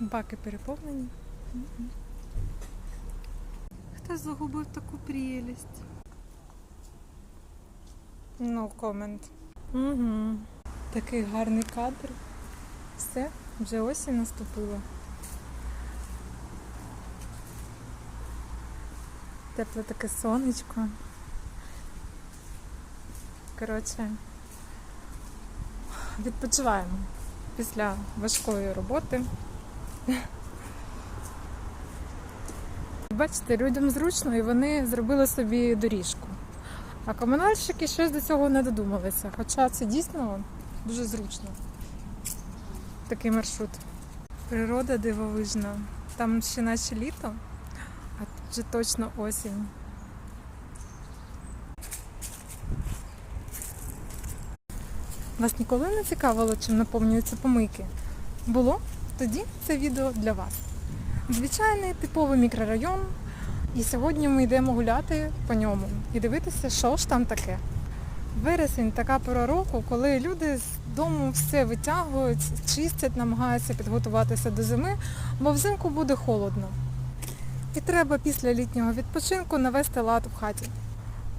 Баки переповнені. Хтось загубив таку прелість. No comment. Угу. Такий гарний кадр. Все, вже осінь наступила. Тепле таке сонечко. Коротше, відпочиваємо після важкої роботи. Бачите, людям зручно і вони зробили собі доріжку. А комунальщики щось до цього не додумалися. Хоча це дійсно дуже зручно. Такий маршрут. Природа дивовижна. Там ще наче літо, а тут вже точно осінь. Вас ніколи не цікавило, чим наповнюються помийки? Було? Тоді це відео для вас. Звичайний типовий мікрорайон. І сьогодні ми йдемо гуляти по ньому і дивитися, що ж там таке. Вересень така пора року, коли люди з дому все витягують, чистять, намагаються підготуватися до зими, бо взимку буде холодно. І треба після літнього відпочинку навести лад в хаті.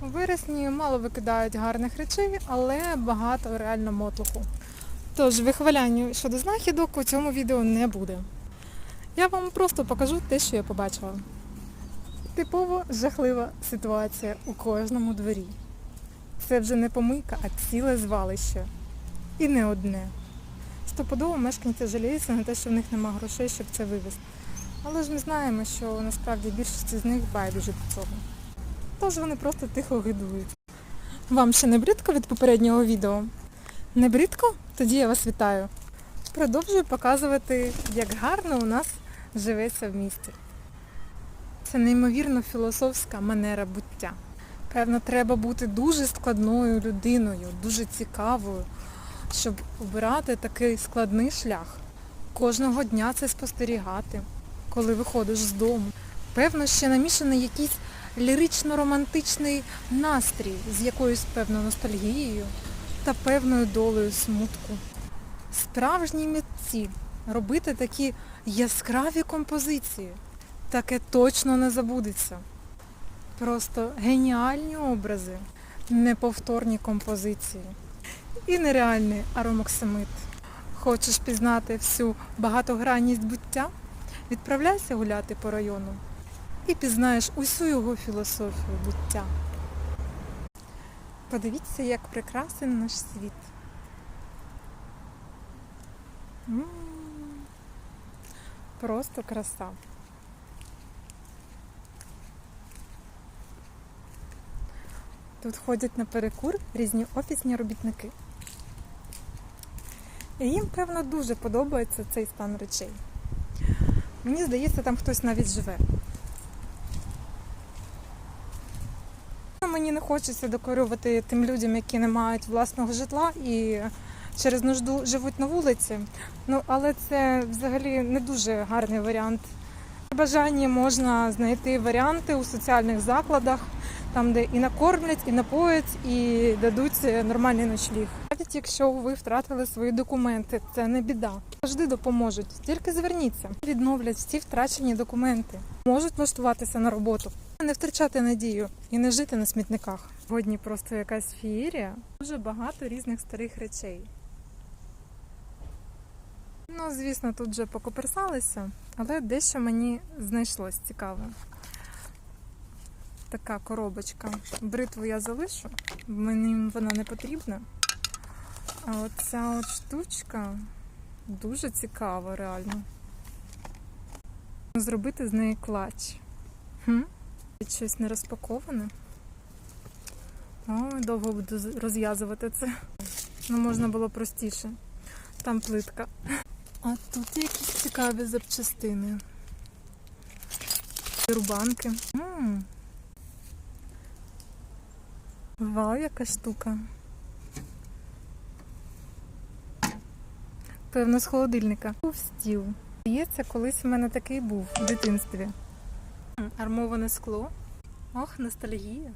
У вересні мало викидають гарних речей, але багато реально мотлуху. Тож вихваляння щодо знахідок у цьому відео не буде. Я вам просто покажу те, що я побачила. Типово жахлива ситуація у кожному дворі. Це вже не помийка, а ціле звалище. І не одне. Стопудово мешканці жаліються на те, що в них нема грошей, щоб це вивезти. Але ж ми знаємо, що насправді більшість з них байдуже до цього. Тож вони просто тихо гидують. Вам ще не бридко від попереднього відео? Не бридко? Тоді я вас вітаю. Продовжую показувати, як гарно у нас живеться в місті. Це неймовірно філософська манера буття. Певно, треба бути дуже складною людиною, дуже цікавою, щоб обирати такий складний шлях. Кожного дня це спостерігати, коли виходиш з дому. Певно, ще намішаний якийсь лірично-романтичний настрій з якоюсь певною ностальгією та певною долею смутку. Справжні митці робити такі яскраві композиції. Таке точно не забудеться. Просто геніальні образи, неповторні композиції і нереальний аромоксамит. Хочеш пізнати всю багатогранність буття? Відправляйся гуляти по району і пізнаєш усю його філософію буття. Подивіться, як прекрасен наш світ. Просто краса. Тут ходять на перекур різні офісні робітники. І їм, певно, дуже подобається цей стан речей. Мені здається, там хтось навіть живе. Мені не хочеться декорувати тим людям, які не мають власного житла і через нужду живуть на вулиці. Ну, але це взагалі не дуже гарний варіант. При бажанні можна знайти варіанти у соціальних закладах, там, де і накормлять, і напоять, і дадуть нормальний ночліг. Навіть якщо ви втратили свої документи, це не біда. Завжди допоможуть. Тільки зверніться, відновлять всі втрачені документи, можуть влаштуватися на роботу. Не втрачати надію і не жити на смітниках. Сьогодні просто якась фієрія. Дуже багато різних старих речей. Ну, звісно, тут вже покоперсалися, але дещо мені знайшлось цікаве. Така коробочка. Бритву я залишу, мені вона не потрібна. А оця от штучка дуже цікава, реально. Зробити з неї клач. Хм? Щось не розпаковане. Ой, довго буду розв'язувати це. Ну, можна було простіше. Там плитка. А тут якісь цікаві запчастини. Рубанки. Вау, яка штука. Певно, з холодильника. Був стіл. Здається, колись у мене такий був в дитинстві. Армоване скло. Ох, ностальгія.